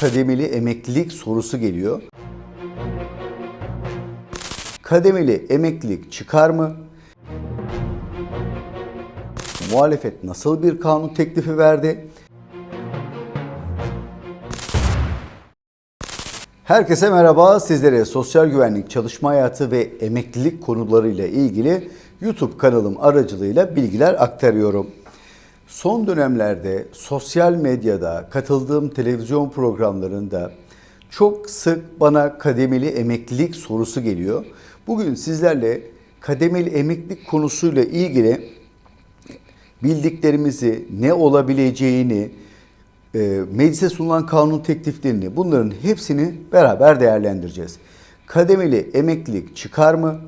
kademeli emeklilik sorusu geliyor. Kademeli emeklilik çıkar mı? Muhalefet nasıl bir kanun teklifi verdi? Herkese merhaba. Sizlere sosyal güvenlik, çalışma hayatı ve emeklilik konularıyla ilgili YouTube kanalım aracılığıyla bilgiler aktarıyorum. Son dönemlerde sosyal medyada, katıldığım televizyon programlarında çok sık bana kademeli emeklilik sorusu geliyor. Bugün sizlerle kademeli emeklilik konusuyla ilgili bildiklerimizi, ne olabileceğini, e, meclise sunulan kanun tekliflerini bunların hepsini beraber değerlendireceğiz. Kademeli emeklilik çıkar mı?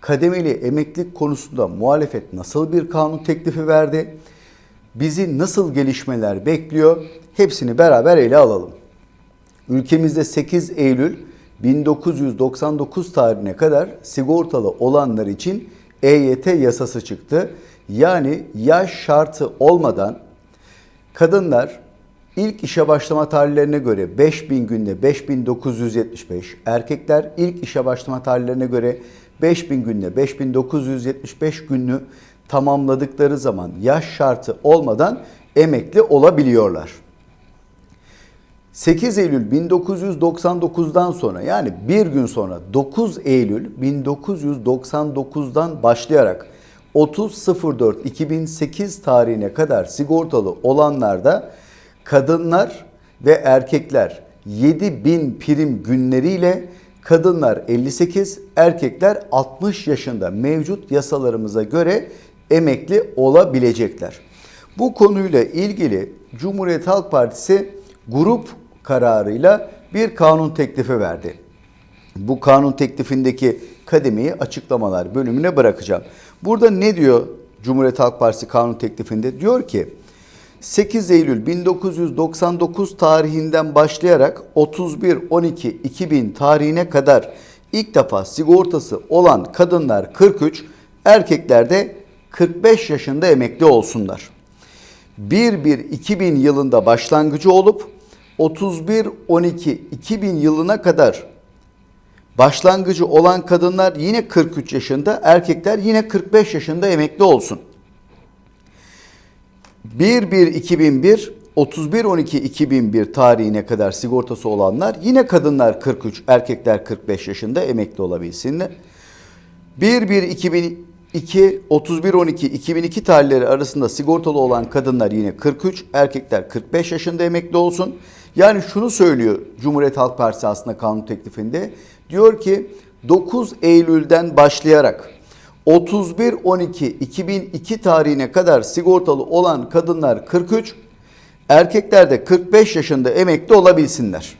Kademeli emeklilik konusunda muhalefet nasıl bir kanun teklifi verdi? Bizi nasıl gelişmeler bekliyor? Hepsini beraber ele alalım. Ülkemizde 8 Eylül 1999 tarihine kadar sigortalı olanlar için EYT yasası çıktı. Yani yaş şartı olmadan kadınlar ilk işe başlama tarihlerine göre 5000 günde 5975, erkekler ilk işe başlama tarihlerine göre 5000 günde 5975 günü tamamladıkları zaman yaş şartı olmadan emekli olabiliyorlar. 8 Eylül 1999'dan sonra yani bir gün sonra 9 Eylül 1999'dan başlayarak 30.04.2008 tarihine kadar sigortalı olanlarda kadınlar ve erkekler 7000 prim günleriyle kadınlar 58, erkekler 60 yaşında mevcut yasalarımıza göre emekli olabilecekler. Bu konuyla ilgili Cumhuriyet Halk Partisi grup kararıyla bir kanun teklifi verdi. Bu kanun teklifindeki kademeyi açıklamalar bölümüne bırakacağım. Burada ne diyor Cumhuriyet Halk Partisi kanun teklifinde? Diyor ki 8 Eylül 1999 tarihinden başlayarak 31-12-2000 tarihine kadar ilk defa sigortası olan kadınlar 43, erkekler de 45 yaşında emekli olsunlar. 1-1-2000 yılında başlangıcı olup 31-12-2000 yılına kadar başlangıcı olan kadınlar yine 43 yaşında, erkekler yine 45 yaşında emekli olsun. 1-1-2001, 31-12-2001 tarihine kadar sigortası olanlar yine kadınlar 43, erkekler 45 yaşında emekli olabilsinler. 1-1-2002, 31-12-2002 tarihleri arasında sigortalı olan kadınlar yine 43, erkekler 45 yaşında emekli olsun. Yani şunu söylüyor Cumhuriyet Halk Partisi aslında kanun teklifinde. Diyor ki 9 Eylül'den başlayarak 31-12-2002 tarihine kadar sigortalı olan kadınlar 43, erkekler de 45 yaşında emekli olabilsinler.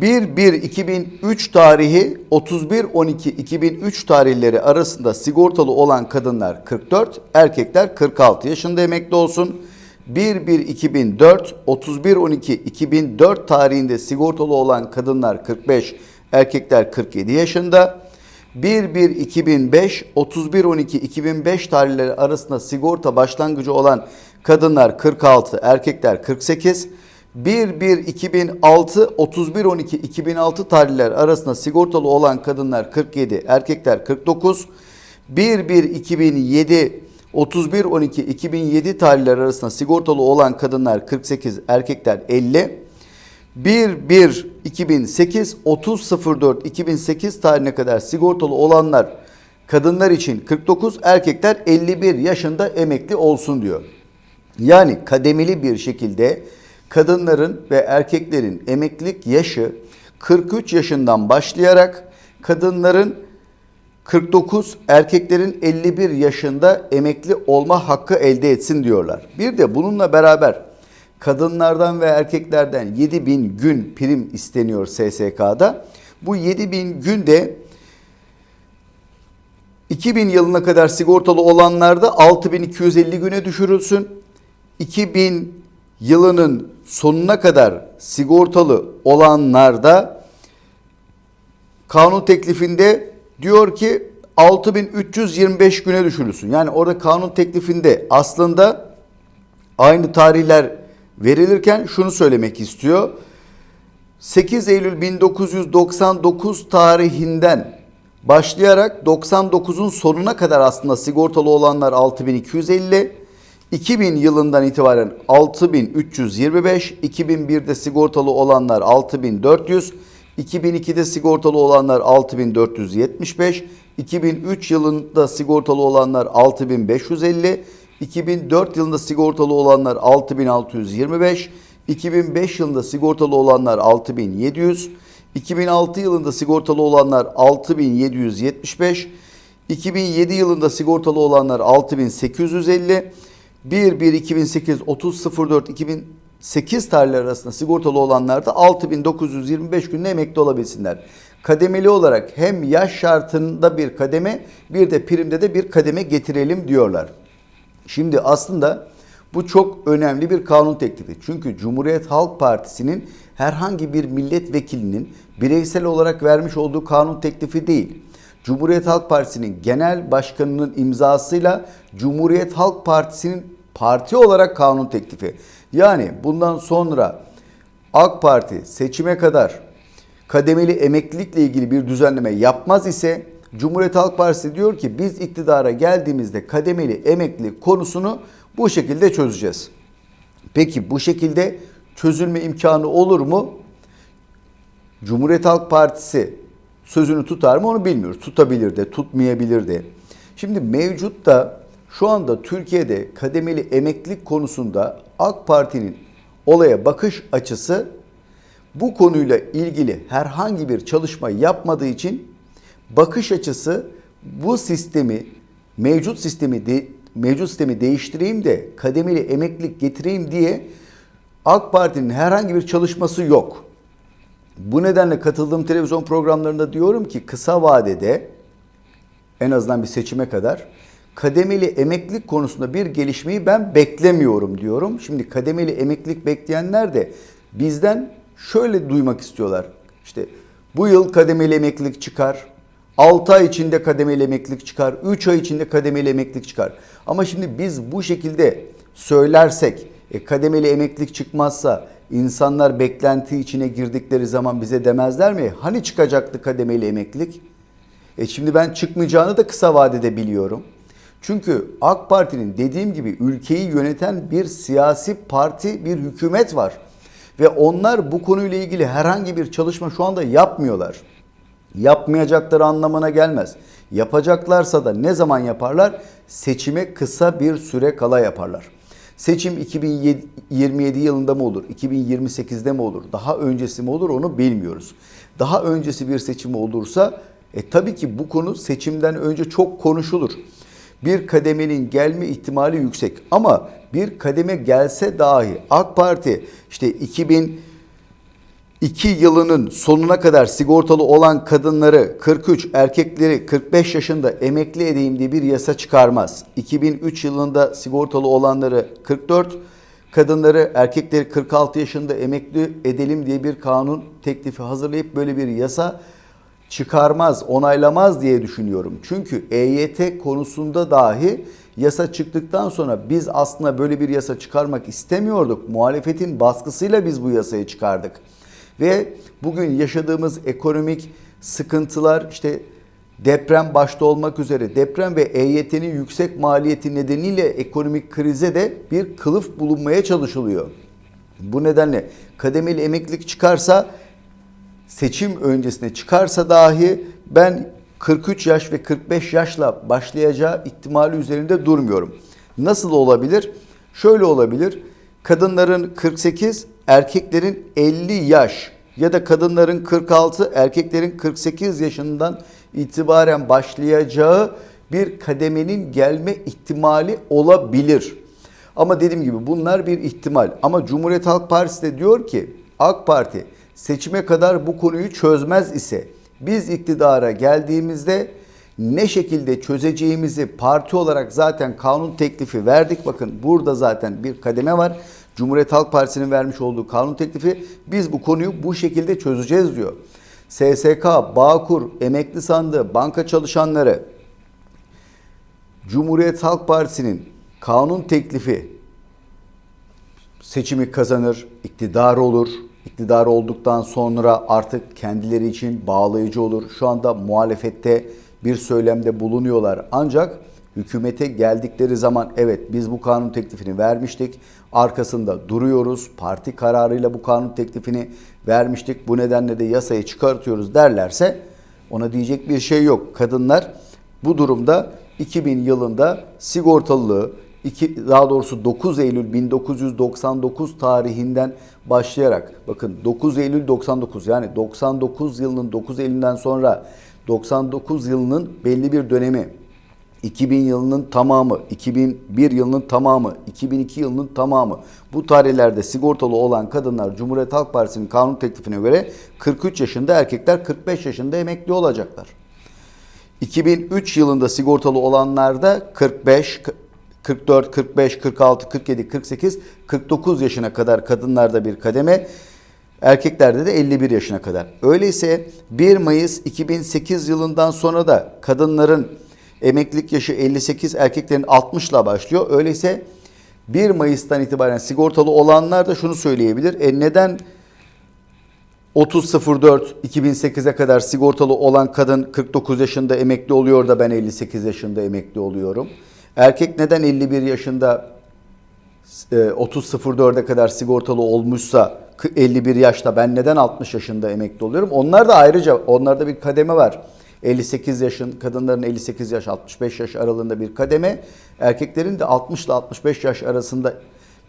1-1-2003 tarihi 31-12-2003 tarihleri arasında sigortalı olan kadınlar 44, erkekler 46 yaşında emekli olsun. 1-1-2004, 31-12-2004 tarihinde sigortalı olan kadınlar 45, erkekler 47 yaşında. 1-1-2005, 31-12-2005 tarihleri arasında sigorta başlangıcı olan kadınlar 46, erkekler 48. 1-1-2006, 31-12-2006 tarihler arasında sigortalı olan kadınlar 47, erkekler 49. 1-1-2007, 31-12-2007 tarihler arasında sigortalı olan kadınlar 48, erkekler 50. 1-1-2008, 30-04-2008 tarihine kadar sigortalı olanlar kadınlar için 49, erkekler 51 yaşında emekli olsun diyor. Yani kademeli bir şekilde kadınların ve erkeklerin emeklilik yaşı 43 yaşından başlayarak kadınların 49, erkeklerin 51 yaşında emekli olma hakkı elde etsin diyorlar. Bir de bununla beraber kadınlardan ve erkeklerden 7000 gün prim isteniyor SSK'da. Bu 7000 gün de 2000 yılına kadar sigortalı olanlarda 6250 güne düşürülsün. 2000 yılının sonuna kadar sigortalı olanlarda kanun teklifinde diyor ki 6325 güne düşürülsün. Yani orada kanun teklifinde aslında aynı tarihler verilirken şunu söylemek istiyor. 8 Eylül 1999 tarihinden başlayarak 99'un sonuna kadar aslında sigortalı olanlar 6250, 2000 yılından itibaren 6325, 2001'de sigortalı olanlar 6400, 2002'de sigortalı olanlar 6475, 2003 yılında sigortalı olanlar 6550, 2004 yılında sigortalı olanlar 6625, 2005 yılında sigortalı olanlar 6700, 2006 yılında sigortalı olanlar 6775, 2007 yılında sigortalı olanlar 6850, 1-1-2008 30.04.2008 tarihleri arasında sigortalı olanlar da 6925 günde emekli olabilsinler. Kademeli olarak hem yaş şartında bir kademe bir de primde de bir kademe getirelim diyorlar. Şimdi aslında bu çok önemli bir kanun teklifi. Çünkü Cumhuriyet Halk Partisi'nin herhangi bir milletvekilinin bireysel olarak vermiş olduğu kanun teklifi değil. Cumhuriyet Halk Partisi'nin genel başkanının imzasıyla Cumhuriyet Halk Partisi'nin parti olarak kanun teklifi. Yani bundan sonra AK Parti seçime kadar kademeli emeklilikle ilgili bir düzenleme yapmaz ise Cumhuriyet Halk Partisi diyor ki biz iktidara geldiğimizde kademeli emeklilik konusunu bu şekilde çözeceğiz. Peki bu şekilde çözülme imkanı olur mu? Cumhuriyet Halk Partisi sözünü tutar mı onu bilmiyoruz. Tutabilir de, tutmayabilir de. Şimdi mevcut da şu anda Türkiye'de kademeli emeklilik konusunda AK Parti'nin olaya bakış açısı bu konuyla ilgili herhangi bir çalışma yapmadığı için bakış açısı bu sistemi mevcut sistemi de, mevcut sistemi değiştireyim de kademeli emeklilik getireyim diye AK Parti'nin herhangi bir çalışması yok. Bu nedenle katıldığım televizyon programlarında diyorum ki kısa vadede en azından bir seçime kadar kademeli emeklilik konusunda bir gelişmeyi ben beklemiyorum diyorum. Şimdi kademeli emeklilik bekleyenler de bizden şöyle duymak istiyorlar. İşte bu yıl kademeli emeklilik çıkar. 6 ay içinde kademeli emeklilik çıkar. 3 ay içinde kademeli emeklilik çıkar. Ama şimdi biz bu şekilde söylersek e, kademeli emeklilik çıkmazsa insanlar beklenti içine girdikleri zaman bize demezler mi? Hani çıkacaktı kademeli emeklilik? E şimdi ben çıkmayacağını da kısa vadede biliyorum. Çünkü AK Parti'nin dediğim gibi ülkeyi yöneten bir siyasi parti, bir hükümet var. Ve onlar bu konuyla ilgili herhangi bir çalışma şu anda yapmıyorlar. Yapmayacakları anlamına gelmez. Yapacaklarsa da ne zaman yaparlar? Seçime kısa bir süre kala yaparlar. Seçim 2027 yılında mı olur? 2028'de mi olur? Daha öncesi mi olur? Onu bilmiyoruz. Daha öncesi bir seçim olursa e, tabii ki bu konu seçimden önce çok konuşulur. Bir kademenin gelme ihtimali yüksek ama bir kademe gelse dahi AK Parti işte 2000 2 yılının sonuna kadar sigortalı olan kadınları 43, erkekleri 45 yaşında emekli edeyim diye bir yasa çıkarmaz. 2003 yılında sigortalı olanları 44, kadınları erkekleri 46 yaşında emekli edelim diye bir kanun teklifi hazırlayıp böyle bir yasa çıkarmaz, onaylamaz diye düşünüyorum. Çünkü EYT konusunda dahi yasa çıktıktan sonra biz aslında böyle bir yasa çıkarmak istemiyorduk. Muhalefetin baskısıyla biz bu yasayı çıkardık. Ve bugün yaşadığımız ekonomik sıkıntılar işte deprem başta olmak üzere deprem ve EYT'nin yüksek maliyeti nedeniyle ekonomik krize de bir kılıf bulunmaya çalışılıyor. Bu nedenle kademeli emeklilik çıkarsa seçim öncesine çıkarsa dahi ben 43 yaş ve 45 yaşla başlayacağı ihtimali üzerinde durmuyorum. Nasıl olabilir? Şöyle olabilir. Kadınların 48, erkeklerin 50 yaş ya da kadınların 46, erkeklerin 48 yaşından itibaren başlayacağı bir kademenin gelme ihtimali olabilir. Ama dediğim gibi bunlar bir ihtimal. Ama Cumhuriyet Halk Partisi de diyor ki AK Parti seçime kadar bu konuyu çözmez ise biz iktidara geldiğimizde ne şekilde çözeceğimizi parti olarak zaten kanun teklifi verdik. Bakın burada zaten bir kademe var. Cumhuriyet Halk Partisi'nin vermiş olduğu kanun teklifi biz bu konuyu bu şekilde çözeceğiz diyor. SSK, Bağkur, Emekli Sandığı, banka çalışanları Cumhuriyet Halk Partisi'nin kanun teklifi seçimi kazanır, iktidar olur. İktidar olduktan sonra artık kendileri için bağlayıcı olur. Şu anda muhalefette bir söylemde bulunuyorlar. Ancak hükümete geldikleri zaman evet biz bu kanun teklifini vermiştik. Arkasında duruyoruz. Parti kararıyla bu kanun teklifini vermiştik. Bu nedenle de yasayı çıkartıyoruz derlerse ona diyecek bir şey yok. Kadınlar bu durumda 2000 yılında sigortalılığı iki, daha doğrusu 9 Eylül 1999 tarihinden başlayarak bakın 9 Eylül 99 yani 99 yılının 9 Eylül'den sonra 99 yılının belli bir dönemi 2000 yılının tamamı, 2001 yılının tamamı, 2002 yılının tamamı bu tarihlerde sigortalı olan kadınlar Cumhuriyet Halk Partisi'nin kanun teklifine göre 43 yaşında erkekler 45 yaşında emekli olacaklar. 2003 yılında sigortalı olanlarda 45, 44, 45, 46, 47, 48, 49 yaşına kadar kadınlarda bir kademe, erkeklerde de 51 yaşına kadar. Öyleyse 1 Mayıs 2008 yılından sonra da kadınların emeklilik yaşı 58, erkeklerin 60 ile başlıyor. Öyleyse 1 Mayıs'tan itibaren sigortalı olanlar da şunu söyleyebilir. E neden 30.04 2008'e kadar sigortalı olan kadın 49 yaşında emekli oluyor da ben 58 yaşında emekli oluyorum. Erkek neden 51 yaşında e, 30.04'e kadar sigortalı olmuşsa 51 yaşta ben neden 60 yaşında emekli oluyorum? Onlar da ayrıca onlarda bir kademe var. 58 yaşın kadınların 58 yaş 65 yaş aralığında bir kademe, erkeklerin de 60 ile 65 yaş arasında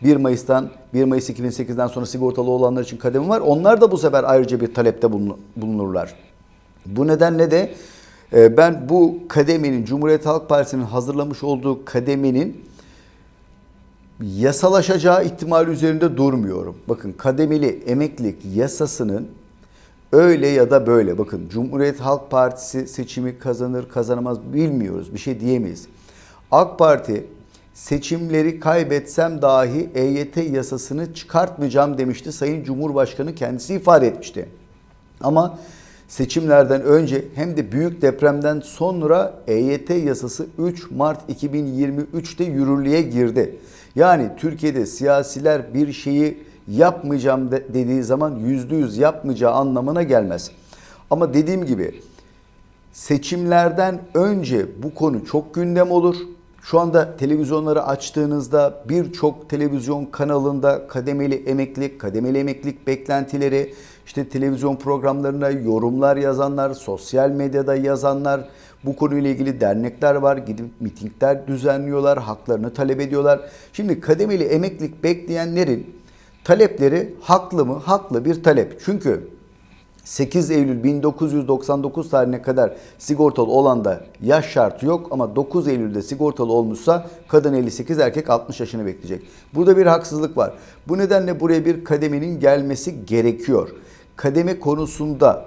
1 Mayıs'tan 1 Mayıs 2008'den sonra sigortalı olanlar için kademe var. Onlar da bu sefer ayrıca bir talepte bulunurlar. Bu nedenle de e, ben bu kademenin Cumhuriyet Halk Partisi'nin hazırlamış olduğu kademenin yasalaşacağı ihtimali üzerinde durmuyorum. Bakın kademeli emeklilik yasasının öyle ya da böyle bakın Cumhuriyet Halk Partisi seçimi kazanır kazanamaz bilmiyoruz bir şey diyemeyiz. AK Parti seçimleri kaybetsem dahi EYT yasasını çıkartmayacağım demişti. Sayın Cumhurbaşkanı kendisi ifade etmişti. Ama seçimlerden önce hem de büyük depremden sonra EYT yasası 3 Mart 2023'te yürürlüğe girdi. Yani Türkiye'de siyasiler bir şeyi yapmayacağım dediği zaman yüzde yüz yapmayacağı anlamına gelmez. Ama dediğim gibi seçimlerden önce bu konu çok gündem olur. Şu anda televizyonları açtığınızda birçok televizyon kanalında kademeli emeklilik, kademeli emeklilik beklentileri, işte televizyon programlarına yorumlar yazanlar, sosyal medyada yazanlar, bu konuyla ilgili dernekler var. Gidip mitingler düzenliyorlar, haklarını talep ediyorlar. Şimdi kademeli emeklilik bekleyenlerin talepleri haklı mı? Haklı bir talep. Çünkü 8 Eylül 1999 tarihine kadar sigortalı olan da yaş şartı yok ama 9 Eylül'de sigortalı olmuşsa kadın 58 erkek 60 yaşını bekleyecek. Burada bir haksızlık var. Bu nedenle buraya bir kademenin gelmesi gerekiyor. Kademe konusunda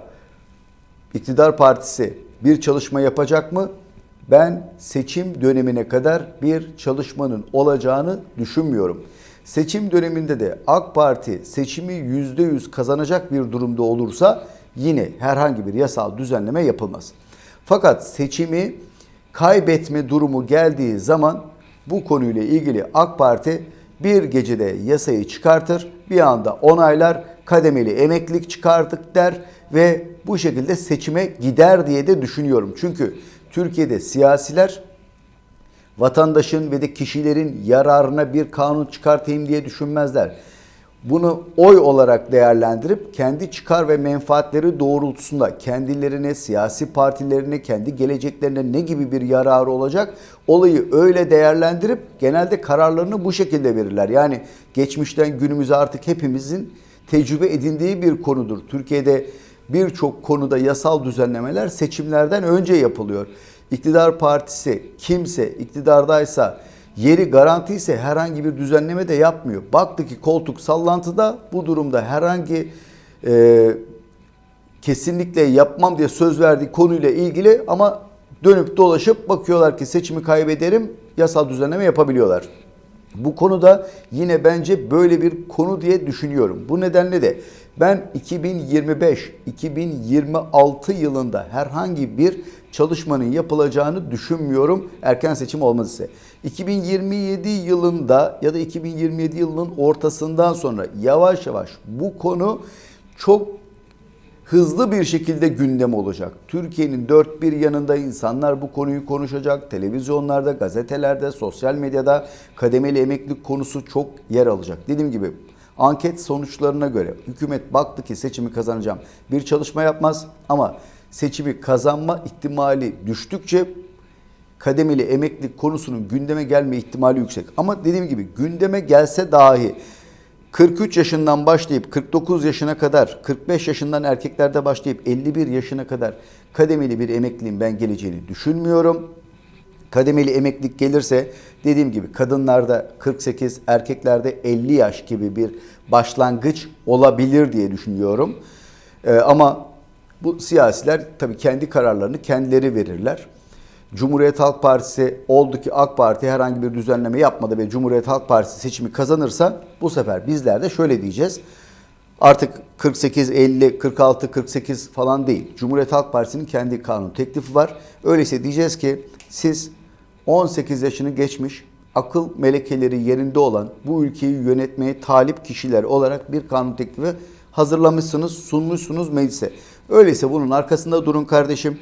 iktidar partisi bir çalışma yapacak mı? Ben seçim dönemine kadar bir çalışmanın olacağını düşünmüyorum. Seçim döneminde de AK Parti seçimi %100 kazanacak bir durumda olursa yine herhangi bir yasal düzenleme yapılmaz. Fakat seçimi kaybetme durumu geldiği zaman bu konuyla ilgili AK Parti bir gecede yasayı çıkartır, bir anda onaylar, kademeli emeklilik çıkardık der ve bu şekilde seçime gider diye de düşünüyorum. Çünkü Türkiye'de siyasiler vatandaşın ve de kişilerin yararına bir kanun çıkartayım diye düşünmezler. Bunu oy olarak değerlendirip kendi çıkar ve menfaatleri doğrultusunda kendilerine, siyasi partilerine, kendi geleceklerine ne gibi bir yararı olacak olayı öyle değerlendirip genelde kararlarını bu şekilde verirler. Yani geçmişten günümüze artık hepimizin tecrübe edindiği bir konudur. Türkiye'de birçok konuda yasal düzenlemeler seçimlerden önce yapılıyor. İktidar partisi kimse iktidardaysa yeri garanti ise herhangi bir düzenleme de yapmıyor. Baktı ki koltuk sallantıda bu durumda herhangi e, kesinlikle yapmam diye söz verdiği konuyla ilgili ama dönüp dolaşıp bakıyorlar ki seçimi kaybederim yasal düzenleme yapabiliyorlar. Bu konuda yine bence böyle bir konu diye düşünüyorum. Bu nedenle de ben 2025-2026 yılında herhangi bir çalışmanın yapılacağını düşünmüyorum erken seçim olmaz ise. 2027 yılında ya da 2027 yılının ortasından sonra yavaş yavaş bu konu çok hızlı bir şekilde gündem olacak. Türkiye'nin dört bir yanında insanlar bu konuyu konuşacak. Televizyonlarda, gazetelerde, sosyal medyada kademeli emeklilik konusu çok yer alacak. Dediğim gibi anket sonuçlarına göre hükümet baktı ki seçimi kazanacağım. Bir çalışma yapmaz ama seçimi kazanma ihtimali düştükçe kademeli emeklilik konusunun gündeme gelme ihtimali yüksek. Ama dediğim gibi gündeme gelse dahi 43 yaşından başlayıp 49 yaşına kadar, 45 yaşından erkeklerde başlayıp 51 yaşına kadar kademeli bir emekliliğin ben geleceğini düşünmüyorum. Kademeli emeklilik gelirse dediğim gibi kadınlarda 48, erkeklerde 50 yaş gibi bir başlangıç olabilir diye düşünüyorum. Ee, ama bu siyasiler tabii kendi kararlarını kendileri verirler. Cumhuriyet Halk Partisi oldu ki AK Parti herhangi bir düzenleme yapmadı ve Cumhuriyet Halk Partisi seçimi kazanırsa bu sefer bizler de şöyle diyeceğiz. Artık 48, 50, 46, 48 falan değil. Cumhuriyet Halk Partisi'nin kendi kanun teklifi var. Öyleyse diyeceğiz ki siz 18 yaşını geçmiş, akıl melekeleri yerinde olan bu ülkeyi yönetmeye talip kişiler olarak bir kanun teklifi hazırlamışsınız, sunmuşsunuz meclise. Öyleyse bunun arkasında durun kardeşim.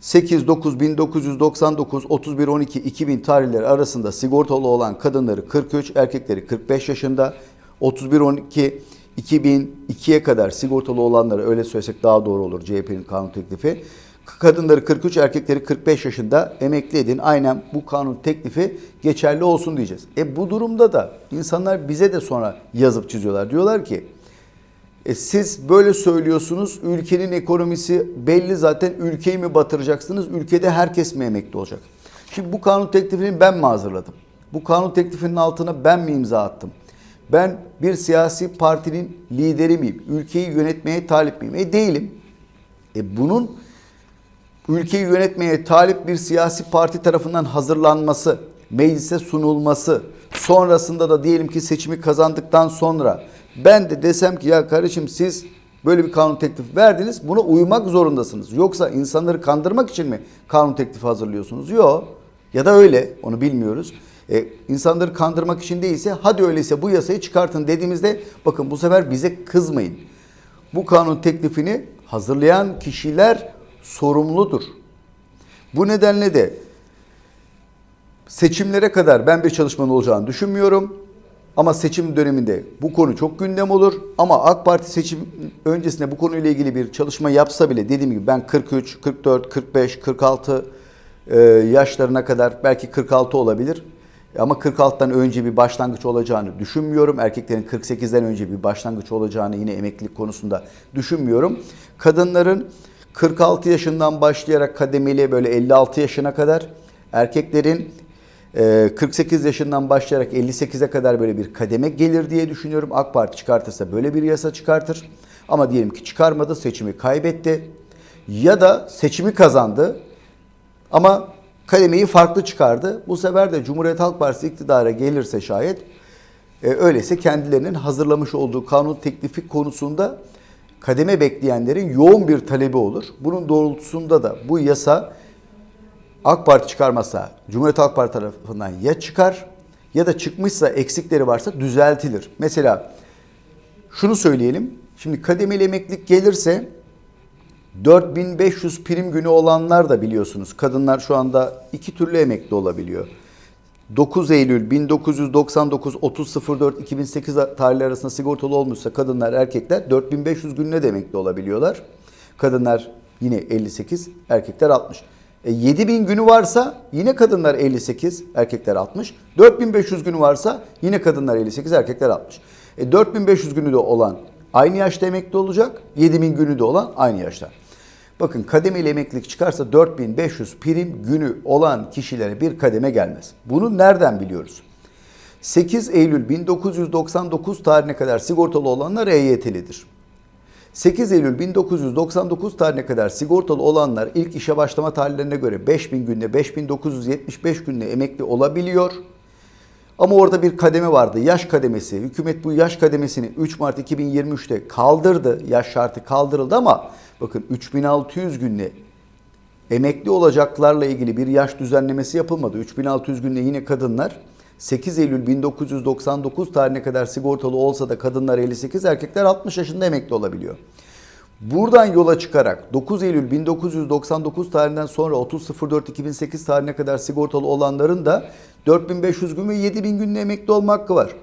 8 9 1999 31 12 2000 tarihleri arasında sigortalı olan kadınları 43, erkekleri 45 yaşında. 31 12 2002'ye kadar sigortalı olanları öyle söylesek daha doğru olur CHP'nin kanun teklifi. Kadınları 43, erkekleri 45 yaşında emekli edin. Aynen bu kanun teklifi geçerli olsun diyeceğiz. E bu durumda da insanlar bize de sonra yazıp çiziyorlar. Diyorlar ki e siz böyle söylüyorsunuz. Ülkenin ekonomisi belli zaten. Ülkeyi mi batıracaksınız? Ülkede herkes mi emekli olacak? Şimdi bu kanun teklifini ben mi hazırladım? Bu kanun teklifinin altına ben mi imza attım? Ben bir siyasi partinin lideri miyim? Ülkeyi yönetmeye talip miyim? E değilim. E bunun ülkeyi yönetmeye talip bir siyasi parti tarafından hazırlanması, meclise sunulması, sonrasında da diyelim ki seçimi kazandıktan sonra ben de desem ki ya kardeşim siz böyle bir kanun teklifi verdiniz buna uymak zorundasınız. Yoksa insanları kandırmak için mi kanun teklifi hazırlıyorsunuz? Yok. Ya da öyle onu bilmiyoruz. E, insanları kandırmak için değilse hadi öyleyse bu yasayı çıkartın dediğimizde bakın bu sefer bize kızmayın. Bu kanun teklifini hazırlayan kişiler sorumludur. Bu nedenle de seçimlere kadar ben bir çalışmanın olacağını düşünmüyorum. Ama seçim döneminde bu konu çok gündem olur. Ama AK Parti seçim öncesinde bu konuyla ilgili bir çalışma yapsa bile dediğim gibi ben 43, 44, 45, 46 e, yaşlarına kadar belki 46 olabilir. Ama 46'dan önce bir başlangıç olacağını düşünmüyorum. Erkeklerin 48'den önce bir başlangıç olacağını yine emeklilik konusunda düşünmüyorum. Kadınların 46 yaşından başlayarak kademeli böyle 56 yaşına kadar, erkeklerin 48 yaşından başlayarak 58'e kadar böyle bir kademe gelir diye düşünüyorum. AK Parti çıkartırsa böyle bir yasa çıkartır. Ama diyelim ki çıkarmadı, seçimi kaybetti. Ya da seçimi kazandı ama kademeyi farklı çıkardı. Bu sefer de Cumhuriyet Halk Partisi iktidara gelirse şayet e, öyleyse kendilerinin hazırlamış olduğu kanun teklifi konusunda kademe bekleyenlerin yoğun bir talebi olur. Bunun doğrultusunda da bu yasa AK Parti çıkarmazsa Cumhuriyet Halk Partisi tarafından ya çıkar ya da çıkmışsa eksikleri varsa düzeltilir. Mesela şunu söyleyelim. Şimdi kademeli emeklilik gelirse 4500 prim günü olanlar da biliyorsunuz. Kadınlar şu anda iki türlü emekli olabiliyor. 9 Eylül 1999 30.04 2008 tarihleri arasında sigortalı olmuşsa kadınlar erkekler 4500 gününe de emekli olabiliyorlar. Kadınlar yine 58, erkekler 60. E 7000 günü varsa yine kadınlar 58, erkekler 60. 4500 günü varsa yine kadınlar 58, erkekler 60. E 4500 günü de olan aynı yaşta emekli olacak. 7000 günü de olan aynı yaşta. Bakın kademeli emeklilik çıkarsa 4500 prim günü olan kişilere bir kademe gelmez. Bunu nereden biliyoruz? 8 Eylül 1999 tarihine kadar sigortalı olanlar EYT'lidir. 8 Eylül 1999 tarihine kadar sigortalı olanlar ilk işe başlama tarihlerine göre 5000 günde 5975 günde emekli olabiliyor. Ama orada bir kademe vardı. Yaş kademesi. Hükümet bu yaş kademesini 3 Mart 2023'te kaldırdı. Yaş şartı kaldırıldı ama bakın 3600 günle emekli olacaklarla ilgili bir yaş düzenlemesi yapılmadı. 3600 günde yine kadınlar 8 Eylül 1999 tarihine kadar sigortalı olsa da kadınlar 58, erkekler 60 yaşında emekli olabiliyor. Buradan yola çıkarak 9 Eylül 1999 tarihinden sonra 30.04.2008 tarihine kadar sigortalı olanların da 4500 gün ve 7000 günle emekli olma hakkı var.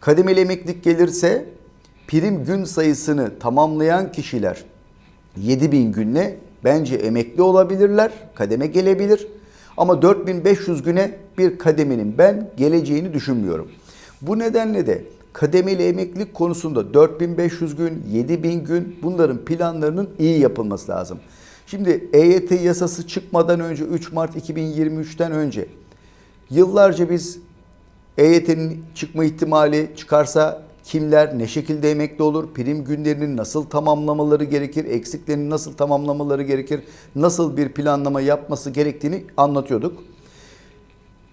Kademeli emeklilik gelirse prim gün sayısını tamamlayan kişiler 7000 günle bence emekli olabilirler, kademe gelebilir. Ama 4500 güne bir kademenin ben geleceğini düşünmüyorum. Bu nedenle de kademeli emeklilik konusunda 4500 gün, 7000 gün bunların planlarının iyi yapılması lazım. Şimdi EYT yasası çıkmadan önce 3 Mart 2023'ten önce yıllarca biz EYT'nin çıkma ihtimali çıkarsa kimler ne şekilde emekli olur, prim günlerinin nasıl tamamlamaları gerekir, eksiklerini nasıl tamamlamaları gerekir, nasıl bir planlama yapması gerektiğini anlatıyorduk.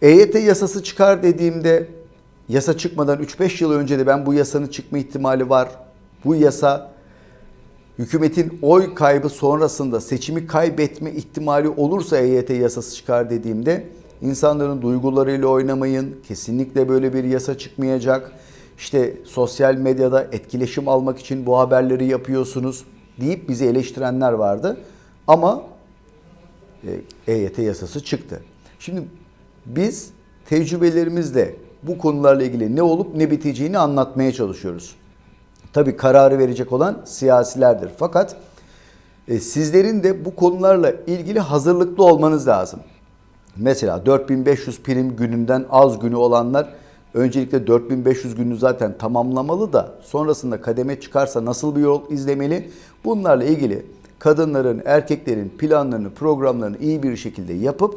EYT yasası çıkar dediğimde yasa çıkmadan 3-5 yıl önce de ben bu yasanın çıkma ihtimali var. Bu yasa hükümetin oy kaybı sonrasında seçimi kaybetme ihtimali olursa EYT yasası çıkar dediğimde insanların duygularıyla oynamayın. Kesinlikle böyle bir yasa çıkmayacak. İşte sosyal medyada etkileşim almak için bu haberleri yapıyorsunuz deyip bizi eleştirenler vardı. Ama e, EYT yasası çıktı. Şimdi biz tecrübelerimizle bu konularla ilgili ne olup ne biteceğini anlatmaya çalışıyoruz. Tabii kararı verecek olan siyasilerdir. Fakat e, sizlerin de bu konularla ilgili hazırlıklı olmanız lazım. Mesela 4500 prim gününden az günü olanlar öncelikle 4500 günü zaten tamamlamalı da sonrasında kademe çıkarsa nasıl bir yol izlemeli? Bunlarla ilgili kadınların, erkeklerin planlarını, programlarını iyi bir şekilde yapıp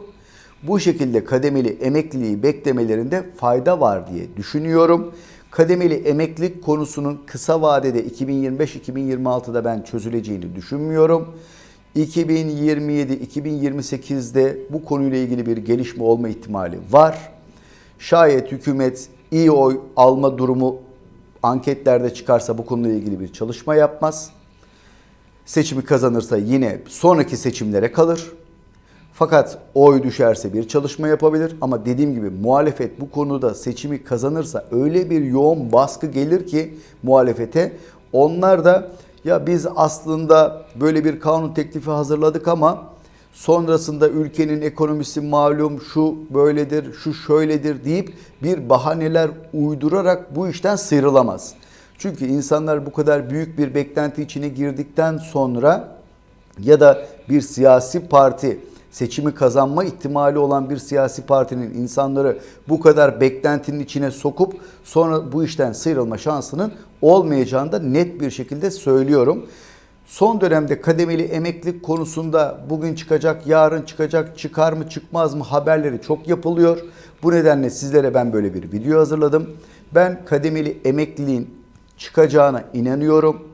bu şekilde kademeli emekliliği beklemelerinde fayda var diye düşünüyorum. Kademeli emeklilik konusunun kısa vadede 2025-2026'da ben çözüleceğini düşünmüyorum. 2027-2028'de bu konuyla ilgili bir gelişme olma ihtimali var. Şayet hükümet iyi oy alma durumu anketlerde çıkarsa bu konuyla ilgili bir çalışma yapmaz. Seçimi kazanırsa yine sonraki seçimlere kalır. Fakat oy düşerse bir çalışma yapabilir ama dediğim gibi muhalefet bu konuda seçimi kazanırsa öyle bir yoğun baskı gelir ki muhalefete onlar da ya biz aslında böyle bir kanun teklifi hazırladık ama sonrasında ülkenin ekonomisi malum şu böyledir, şu şöyledir deyip bir bahaneler uydurarak bu işten sıyrılamaz. Çünkü insanlar bu kadar büyük bir beklenti içine girdikten sonra ya da bir siyasi parti seçimi kazanma ihtimali olan bir siyasi partinin insanları bu kadar beklentinin içine sokup sonra bu işten sıyrılma şansının olmayacağını da net bir şekilde söylüyorum. Son dönemde kademeli emeklilik konusunda bugün çıkacak, yarın çıkacak, çıkar mı çıkmaz mı haberleri çok yapılıyor. Bu nedenle sizlere ben böyle bir video hazırladım. Ben kademeli emekliliğin çıkacağına inanıyorum.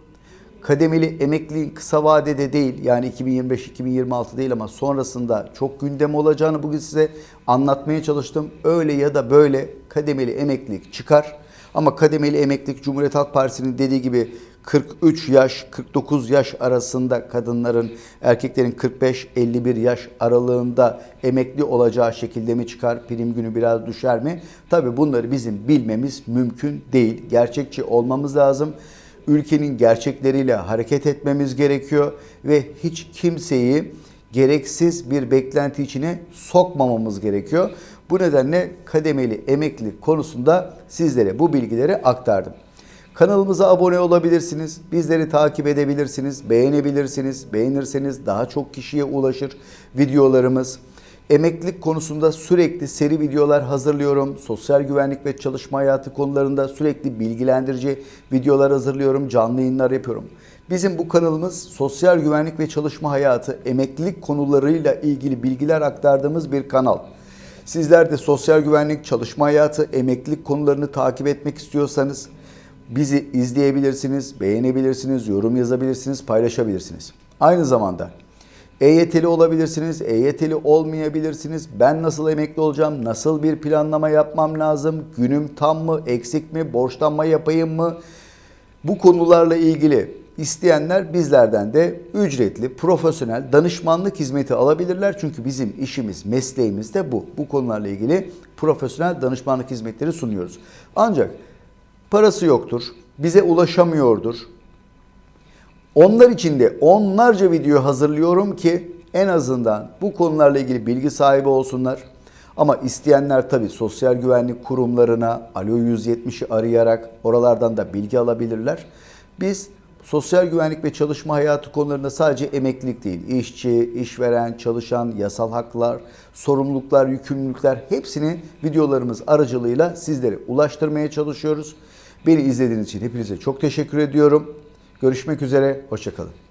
Kademeli emekliliğin kısa vadede değil yani 2025-2026 değil ama sonrasında çok gündem olacağını bugün size anlatmaya çalıştım. Öyle ya da böyle kademeli emeklilik çıkar. Ama kademeli emeklilik Cumhuriyet Halk Partisi'nin dediği gibi 43 yaş 49 yaş arasında kadınların erkeklerin 45-51 yaş aralığında emekli olacağı şekilde mi çıkar? Prim günü biraz düşer mi? Tabii bunları bizim bilmemiz mümkün değil. Gerçekçi olmamız lazım ülkenin gerçekleriyle hareket etmemiz gerekiyor ve hiç kimseyi gereksiz bir beklenti içine sokmamamız gerekiyor. Bu nedenle kademeli emeklilik konusunda sizlere bu bilgileri aktardım. Kanalımıza abone olabilirsiniz, bizleri takip edebilirsiniz, beğenebilirsiniz. Beğenirseniz daha çok kişiye ulaşır videolarımız. Emeklilik konusunda sürekli seri videolar hazırlıyorum. Sosyal güvenlik ve çalışma hayatı konularında sürekli bilgilendirici videolar hazırlıyorum. Canlı yayınlar yapıyorum. Bizim bu kanalımız sosyal güvenlik ve çalışma hayatı, emeklilik konularıyla ilgili bilgiler aktardığımız bir kanal. Sizler de sosyal güvenlik, çalışma hayatı, emeklilik konularını takip etmek istiyorsanız bizi izleyebilirsiniz, beğenebilirsiniz, yorum yazabilirsiniz, paylaşabilirsiniz. Aynı zamanda EYT'li olabilirsiniz, EYT'li olmayabilirsiniz. Ben nasıl emekli olacağım? Nasıl bir planlama yapmam lazım? Günüm tam mı, eksik mi, borçlanma yapayım mı? Bu konularla ilgili isteyenler bizlerden de ücretli, profesyonel danışmanlık hizmeti alabilirler. Çünkü bizim işimiz, mesleğimiz de bu. Bu konularla ilgili profesyonel danışmanlık hizmetleri sunuyoruz. Ancak parası yoktur, bize ulaşamıyordur. Onlar için de onlarca video hazırlıyorum ki en azından bu konularla ilgili bilgi sahibi olsunlar. Ama isteyenler tabii sosyal güvenlik kurumlarına Alo 170'i arayarak oralardan da bilgi alabilirler. Biz sosyal güvenlik ve çalışma hayatı konularında sadece emeklilik değil, işçi, işveren, çalışan, yasal haklar, sorumluluklar, yükümlülükler hepsini videolarımız aracılığıyla sizlere ulaştırmaya çalışıyoruz. Beni izlediğiniz için hepinize çok teşekkür ediyorum. Görüşmek üzere, hoşçakalın.